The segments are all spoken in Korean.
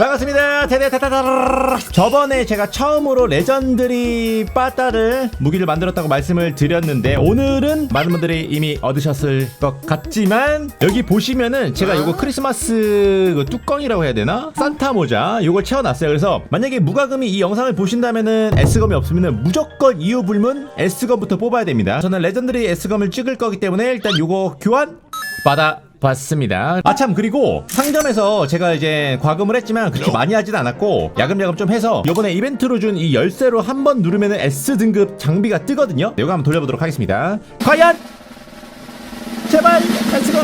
반갑습니다. 테데타타타. 저번에 제가 처음으로 레전드리 빠따를 무기를 만들었다고 말씀을 드렸는데 오늘은 많은 분들이 이미 얻으셨을 것 같지만 여기 보시면은 제가 이거 크리스마스 그 뚜껑이라고 해야 되나? 산타 모자 이걸 채워놨어요. 그래서 만약에 무과금이 이 영상을 보신다면은 S검이 없으면은 무조건 이유 불문 S검부터 뽑아야 됩니다. 저는 레전드리 S검을 찍을 거기 때문에 일단 이거 교환 받아 봤습니다. 아 참 그리고 상점에서 제가 이제 과금을 했지만 그렇게 많이 하진 않았고 야금야금 좀 해서 이번에 이벤트로 준 이 열쇠로 한 번 누르면 S 등급 장비가 뜨거든요. 이거 한번 돌려보도록 하겠습니다. 과연 제발 S가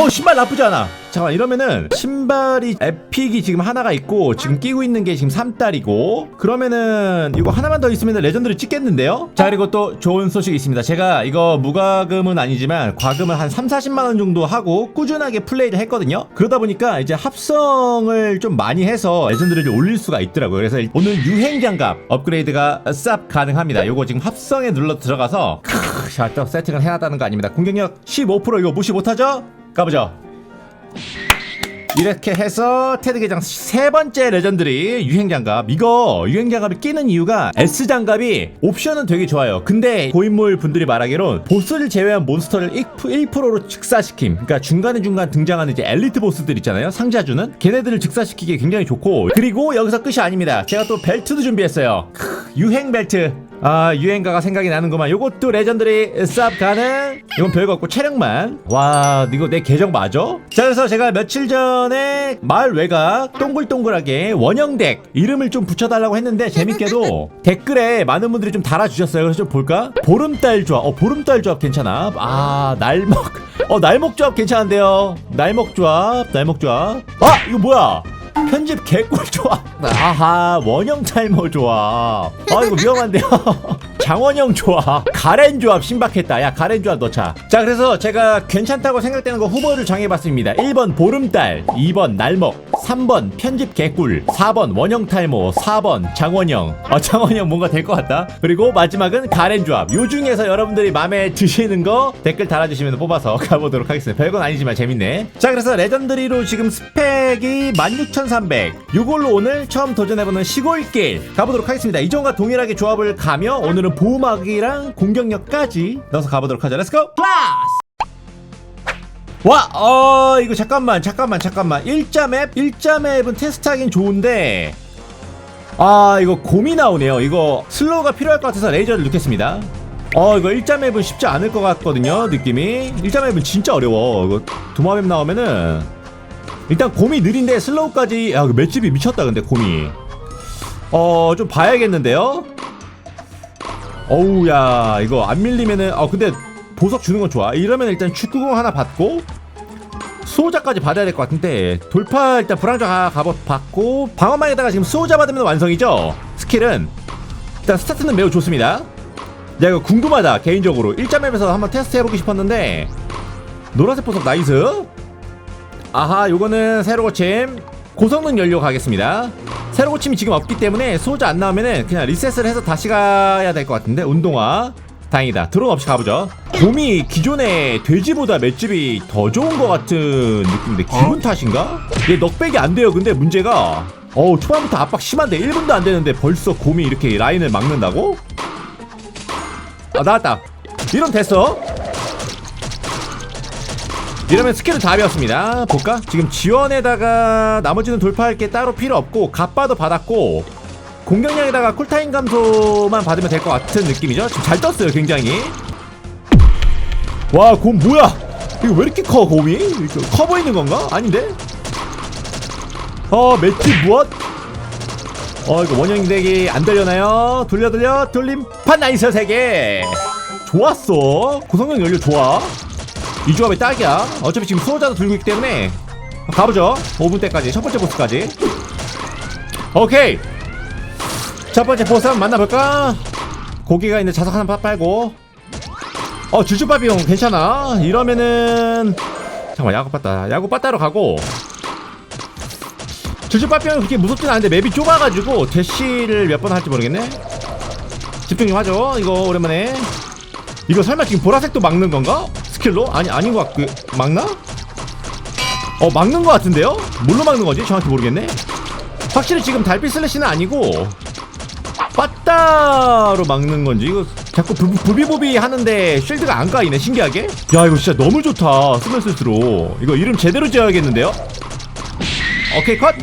어우 신발 나쁘지 않아. 잠깐 이러면은 신발이 에픽이 지금 하나가 있고 지금 끼고 있는 게 지금 3달이고 그러면은 이거 하나만 더 있으면 레전드를 찍겠는데요? 자 그리고 또 좋은 소식이 있습니다. 제가 이거 무과금은 아니지만 과금을 한 3, 40만 원 정도 하고 꾸준하게 플레이를 했거든요. 그러다 보니까 이제 합성을 좀 많이 해서 레전드를 좀 올릴 수가 있더라고요. 그래서 오늘 유행 장갑 업그레이드가 쌉 가능합니다. 요거 지금 합성에 눌러 들어가서 크, 자, 또 세팅을 해야 하는 거 아닙니다. 공격력 15% 이거 무시 못하죠? 가보죠. 이렇게 해서 테드 계장 세 번째 레전드리 유행 장갑. 이거 유행 장갑이 끼는 이유가 S 장갑이 옵션은 되게 좋아요. 근데 고인물 분들이 말하기론 보스를 제외한 몬스터를 1%로 즉사시킴. 그러니까 중간에중간 등장하는 이제 엘리트 보스들 있잖아요. 상자주는. 걔네들을 즉사시키기 굉장히 좋고. 그리고 여기서 끝이 아닙니다. 제가 또 벨트도 준비했어요. 크, 유행 벨트 아 유행가가 생각이 나는구만. 요것도 레전드리 쌉 가능? 이건 별거 없고 체력만. 와 이거 내 계정 맞아? 자 그래서 제가 며칠 전에 마을 외곽 동글동글하게 원형덱 이름을 좀 붙여달라고 했는데 재밌게도 댓글에 많은 분들이 좀 달아주셨어요. 그래서 좀 볼까? 보름달 조합. 어 보름달 조합 괜찮아? 아 날먹. 어 날먹 조합 괜찮은데요? 날먹 조합 날먹 조합. 아 이거 뭐야 편집 개꿀 조합 아하 원형 탈모 조합 아 이거 위험한데요 장원영 조합 가렌 조합 신박했다. 야 가렌 조합 넣자 자 그래서 제가 괜찮다고 생각되는 거 후보를 정해봤습니다. 1번 보름달 2번 날먹 3번 편집 개꿀 4번 원형 탈모 4번 장원영. 아 장원영 뭔가 될 것 같다? 그리고 마지막은 가렌 조합. 요 중에서 여러분들이 마음에 드시는 거 댓글 달아주시면 뽑아서 가보도록 하겠습니다. 별건 아니지만 재밌네. 자 그래서 레전드리로 지금 스펙이 16300 요걸로 오늘 처음 도전해보는 시골길 가보도록 하겠습니다. 이전과 동일하게 조합을 가며 오늘은 보호막이랑 공격력까지 넣어서 가보도록 하죠 렛츠고 클라스 와, 어, 이거 잠깐만, 잠깐만, 잠깐만. 일자 맵? 일자 맵은 테스트 하긴 좋은데, 아, 이거 곰이 나오네요. 이거 슬로우가 필요할 것 같아서 레이저를 넣겠습니다. 어, 이거 일자 맵은 쉽지 않을 것 같거든요, 느낌이. 일자 맵은 진짜 어려워. 이거 두마 맵 나오면은, 일단 곰이 느린데 슬로우까지, 야, 그 맷집이 미쳤다, 근데 곰이. 어, 좀 봐야겠는데요? 어우, 야, 이거 안 밀리면은, 어, 근데 보석 주는 건 좋아. 이러면 일단 축구공 하나 받고 수호자까지 받아야 될 것 같은데 돌파 일단 불황자 갑옷 받고 방어망에다가 지금 수호자 받으면 완성이죠. 스킬은 일단 스타트는 매우 좋습니다. 야 이거 궁금하다 개인적으로 1점맵에서 한번 테스트 해보고 싶었는데 노란색 보석 나이스 아하 요거는 새로 고침 고성능 연료 가겠습니다 새로 고침이 지금 없기 때문에 수호자 안 나오면은 그냥 리셋을 해서 다시 가야 될 것 같은데 운동화. 다행이다. 드론 없이 가보죠. 곰이 기존의 돼지보다 맷집이 더 좋은 것 같은 느낌인데 기분 탓인가? 얘 넉백이 안 돼요. 근데 문제가 어우 초반부터 압박 심한데 1분도 안 되는데 벌써 곰이 이렇게 라인을 막는다고? 아 나왔다. 이러면 됐어 이러면 스킬은 다 배웠습니다 볼까? 지금 지원에다가 나머지는 돌파할 게 따로 필요 없고 갑바도 받았고 공격량에다가 쿨타임 감소만 받으면 될 것 같은 느낌이죠 지금 잘 떴어요 굉장히 와곰 뭐야 이거 왜 이렇게 커 곰이? 커 보이는 건가? 아닌데? 어 맷집 무엇? 어 이거 원형 대기 안 돌려나요? 돌려 돌려 돌림 판 나이스 세개 좋았어 고성능 연료 좋아 이 조합이 딱이야. 어차피 지금 수호자도 들고 있기 때문에. 가보죠. 5분 때까지 첫 번째 보스까지. 오케이. 첫 번째 보스 한번 만나볼까? 고기가 있는 자석 하나 빠- 빨고. 어 주주바비용 괜찮아. 이러면은 잠깐만 야구 빠따. 야구 빠따로 가고. 주주바비용이 그렇게 무섭진 않은데 맵이 좁아가지고 대시를 몇 번 할지 모르겠네. 집중 좀 하죠 이거 오랜만에. 이거 설마 지금 보라색도 막는 건가? 스킬로? 아니 아닌 것 같.. 그.. 막나? 어 막는 것 같은데요? 뭘로 막는 거지? 정확히 모르겠네. 확실히 지금 달빛 슬래시는 아니고 빠따로 막는 건지 이거 자꾸 부, 부비부비 하는데 쉴드가 안 까이네 신기하게. 야 이거 진짜 너무 좋다 쓰면 쓸수록. 이거 이름 제대로 지어야겠는데요? 오케이 컷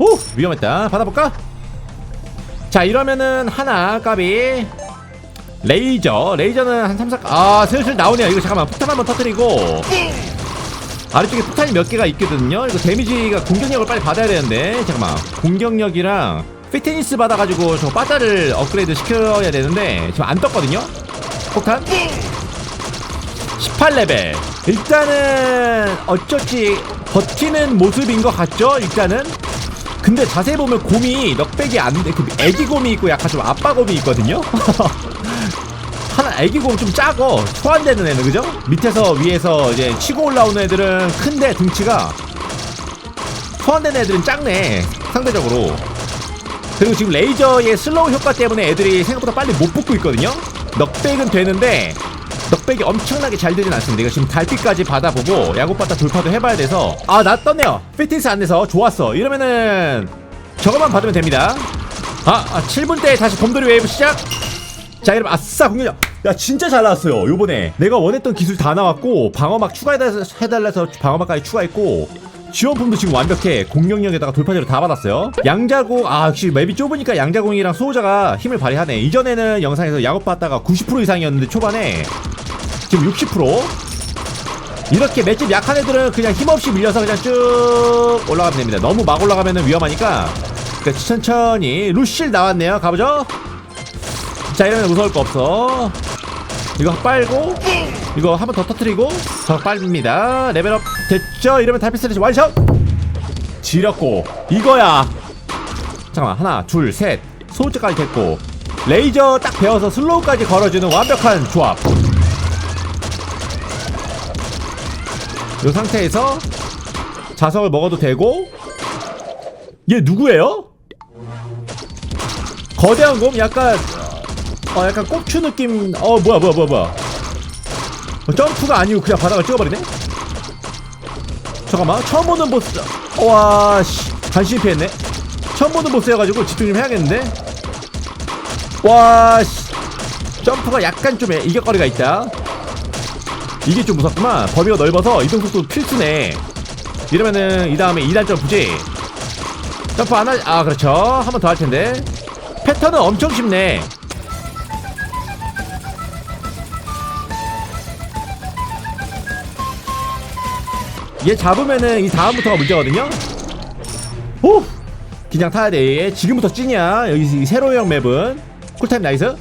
오! 위험했다. 받아볼까? 자 이러면은 하나 까비 레이저. 레이저는 한 3, 4... 아 슬슬 나오네요. 이거 잠깐만 폭탄 한번 터뜨리고. 아래쪽에 폭탄이 몇 개가 있거든요. 이거 데미지가 공격력을 빨리 받아야 되는데. 잠깐만. 공격력이랑 피트니스 받아가지고 저 빠따를 업그레이드 시켜야 되는데 지금 안 떴거든요. 폭탄? 18레벨. 일단은 어쩌지 버티는 모습인 것 같죠? 일단은 근데 자세히 보면 곰이 넉백이 안 돼. 그 애기 곰이 있고 약간 좀 아빠 곰이 있거든요? 하나 애기 곰 좀 작어. 소환되는 애는 그죠? 밑에서 위에서 이제 치고 올라오는 애들은 큰데 등치가 소환되는 애들은 작네 상대적으로. 그리고 지금 레이저의 슬로우 효과 때문에 애들이 생각보다 빨리 못 붙고 있거든요? 넉백은 되는데 넉백이 엄청나게 잘 되진 않습니다. 이거 지금 달빛까지 받아보고 야구바타 돌파도 해봐야 돼서. 아 나 떴네요. 피트니스 안 돼서 좋았어. 이러면은 저것만 받으면 됩니다. 아, 아 7분 때 다시 곰돌이 웨이브 시작. 자 여러분 아싸 공격력. 야 진짜 잘 나왔어요 요번에. 내가 원했던 기술 다 나왔고 방어막 추가해달라서 방어막까지 추가했고 지원품도 지금 완벽해. 공격력에다가 돌파제로 다 받았어요. 양자공 아 역시 맵이 좁으니까 양자공이랑 수호자가 힘을 발휘하네. 이전에는 영상에서 야구 봤다가 90% 이상이었는데 초반에 지금 60% 이렇게 맷집 약한 애들은 그냥 힘없이 밀려서 그냥 쭉 올라가면 됩니다. 너무 막 올라가면 위험하니까. 그러니까 천천히 루실 나왔네요. 가보죠. 자 이러면 무서울 거 없어. 이거 빨고 이거 한 번 더 터트리고 더 빨립니다. 레벨업 됐죠? 이러면 달빛 스레시 완샷 지렸고 이거야! 잠깐만 하나 둘셋. 소울즈까지 됐고 레이저 딱 배워서 슬로우까지 걸어주는 완벽한 조합 이 상태에서 자석을 먹어도 되고 얘 누구예요? 거대한 곰? 약간 어 약간 꼽추 느낌 어 뭐야 뭐야 뭐야 뭐야. 어, 점프가 아니고 그냥 바닥을 찍어버리네? 잠깐만 처음 보는 보스 와씨 간신히 피했네. 처음 보는 보스여가지고 집중 좀 해야겠는데? 와씨 점프가 약간 좀 이격거리가 있다 이게 좀 무섭구만. 범위가 넓어서 이동 속도 필수네. 이러면은 이 다음에 2단 점프지. 점프 안 하.. 아 그렇죠. 한 번 더 할 텐데. 패턴은 엄청 쉽네. 얘 잡으면은 이 다음부터가 문제거든요. 오! 그냥 타야 돼. 얘. 지금부터 찐이야. 여기 이 세로형 맵은. 쿨타임 나이스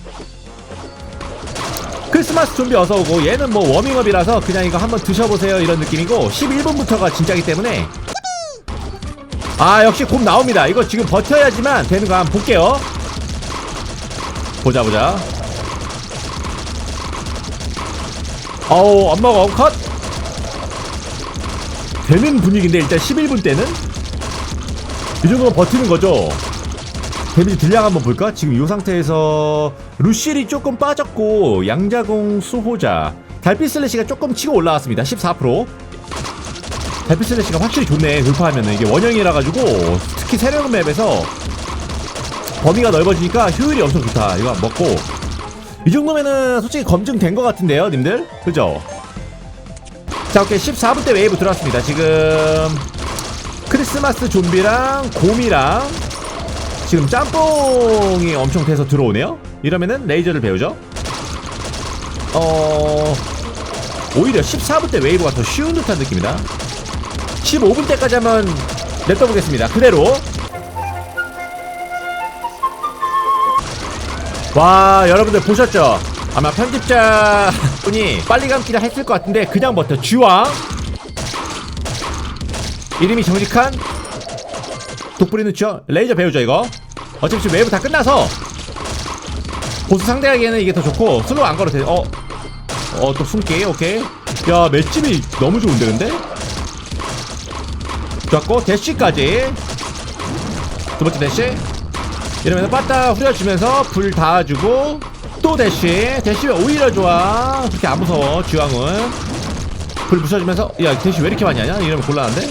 크리스마스 좀비 어서오고 얘는 뭐 워밍업이라서 그냥 이거 한번 드셔보세요 이런 느낌이고 11분부터가 진짜기 때문에. 아 역시 곰 나옵니다. 이거 지금 버텨야지만 되는 거 한번 볼게요. 보자 보자. 어우 엄마가 컷. 되는 분위기인데 일단 11분 때는? 이 정도면 버티는 거죠 데미지 딜량 한번 볼까? 지금 이 상태에서 루실이 조금 빠졌고 양자공 수호자 달빛 슬래시가 조금 치고 올라왔습니다. 14% 달빛 슬래시가 확실히 좋네. 돌파하면은 이게 원형이라 가지고 특히 세령 맵에서 범위가 넓어지니까 효율이 엄청 좋다. 이거 먹고. 이 정도면은 솔직히 검증된 것 같은데요 님들? 그죠? 자 오케이. 14분 때 웨이브 들어왔습니다. 지금 크리스마스 좀비랑 곰이랑 지금 짬뽕이 엄청 돼서 들어오네요? 이러면은 레이저를 배우죠? 어 오히려 14분 때 웨이브가 더 쉬운 듯한 느낌이다. 15분 때까지 한번 냅둬보겠습니다. 그대로. 와 여러분들 보셨죠? 아마 편집자 분이 빨리 감기를 했을 것 같은데 그냥 버텨. 쥐왕 이름이 정직한 독불이 넣죠? 레이저 배우죠 이거? 어차피 지금 웨이브 다 끝나서 보스 상대하기에는 이게 더 좋고 슬로우 안 걸어도 돼. 어? 어 또 숨기 오케이. 야 맷집이 너무 좋은데 근데? 좋았고 대쉬까지. 두 번째 대쉬. 이러면서 빠따 후려주면서 불 닿아주고 또 대쉬. 대쉬면 오히려 좋아? 그렇게 안 무서워 쥐왕은. 불 부셔주면서 야 대쉬 왜 이렇게 많이 하냐? 이러면 곤란한데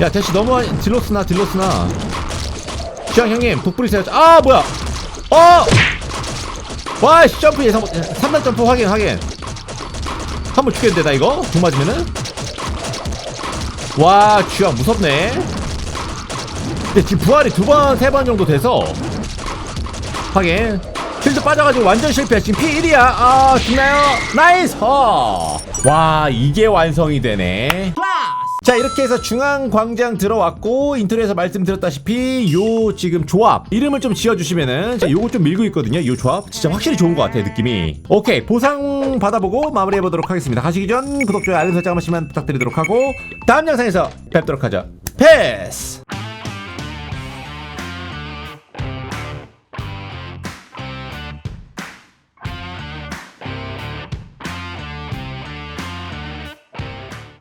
야 너무 많이 딜로스나 딜로스나. 주영 형님 세웠 아 뭐야. 어! 와 씨, 점프 예상 못 3단 점프 확인 확인. 한 번 죽겠는데 나 이거? 중 맞으면은? 와 주영 무섭네. 근데 지금 부활이 두 번 세 번 정도 돼서. 확인. 필드 빠져가지고 완전 실패 지금 P1이야. 아 죽나요? 나이스! 허. 와 이게 완성이 되네 자 이렇게 해서 중앙광장 들어왔고 인트로에서 말씀드렸다시피 요 지금 조합 이름을 좀 지어주시면은 자 요거 좀 밀고 있거든요. 요 조합 진짜 확실히 좋은 것 같아요 느낌이. 오케이 보상 받아보고 마무리해보도록 하겠습니다. 가시기 전 구독, 좋아요, 알림 설정 한 번씩만 부탁드리도록 하고 다음 영상에서 뵙도록 하죠. 패스